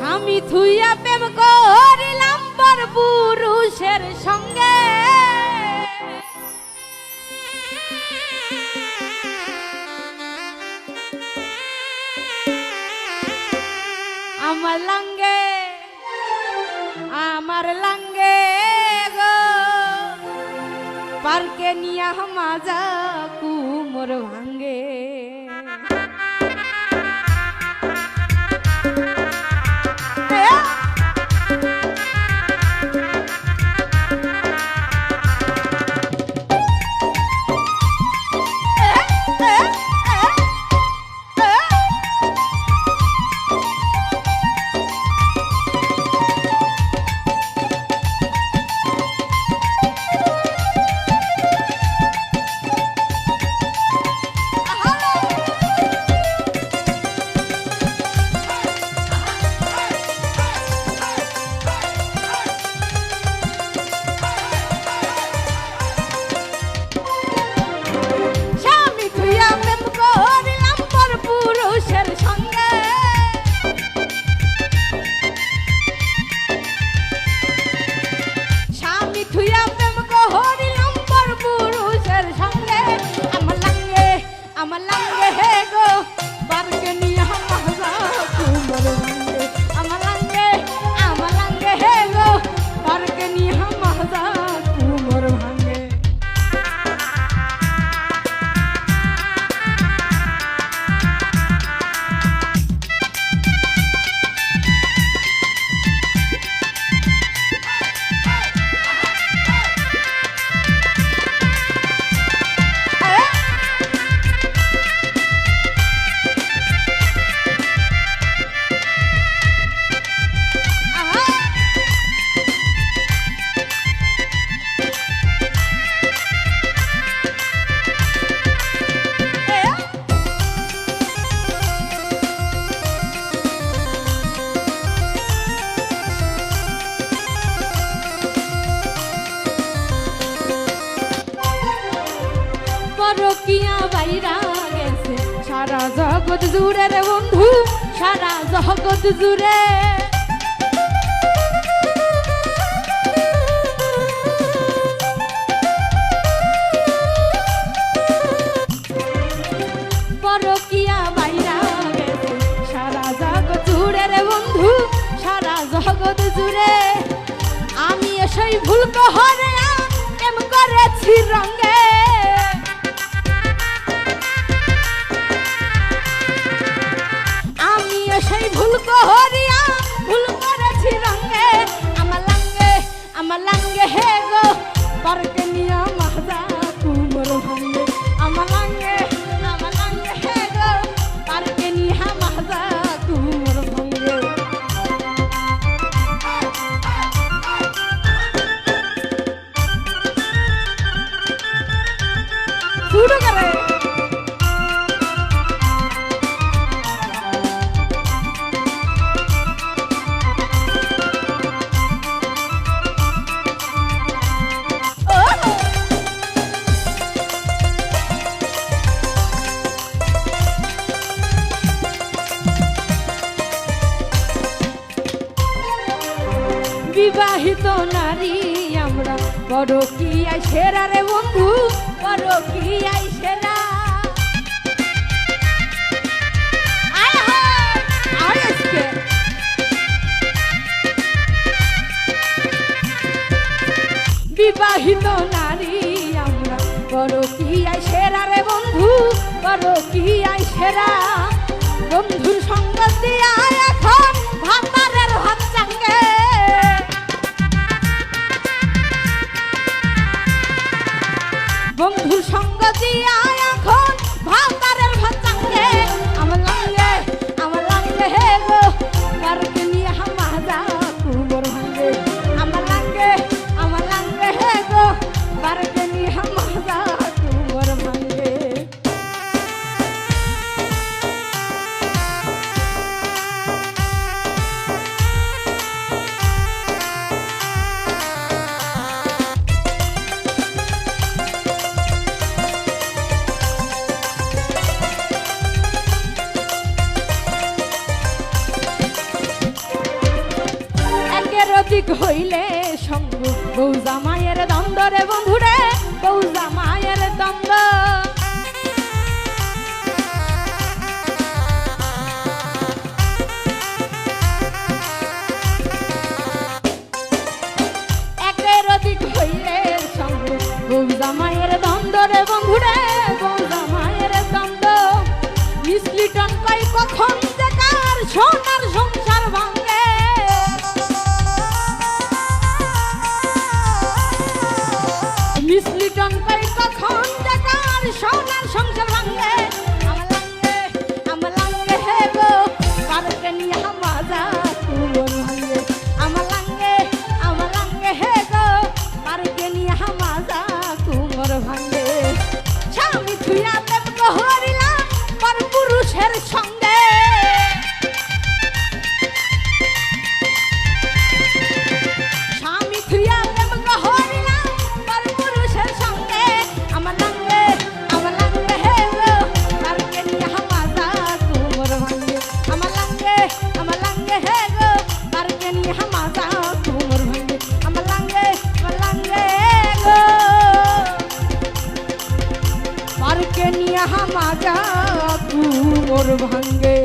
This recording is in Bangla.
স্বামী থুইয়া প্রেম করিলাম পর পুরুষের সঙ্গে। আমার লাঙ্গে আমার লাঙ্গে গো। পার্কে নিয়া মাজা কুমোর ভাঙ্গে। বাইরা গেছে। সারা জগৎ জুড়ে রে বন্ধু সারা জগৎ জুড়ে। পরকিয়া বাইরা গেছে। সারা জগৎ জুড়ে রে বন্ধু সারা জগৎ জুড়ে। আমি এসই ভুল কহরে এম করেছি রঙ্গে சொல்லுப்பா বিবাহিত নারী, আমরা বড় কি আই সেরা রে বন্ধু? বড় কি আই সেরা। বিবাহিত নারী, আমরা বড় কি আই সেরা রে বন্ধু? বড় কি আই সেরা? হইলে সঙ্গ বৌজা মায়ের দ্বন্দ্ব রে বন্ধুরে বৌজা মায়ের দ্বন্দ্ব। রে বন্ধুরে বৌজা মায়ের দ্বন্দ্ব। মিস কই কখন Oh, ভাঙ্গে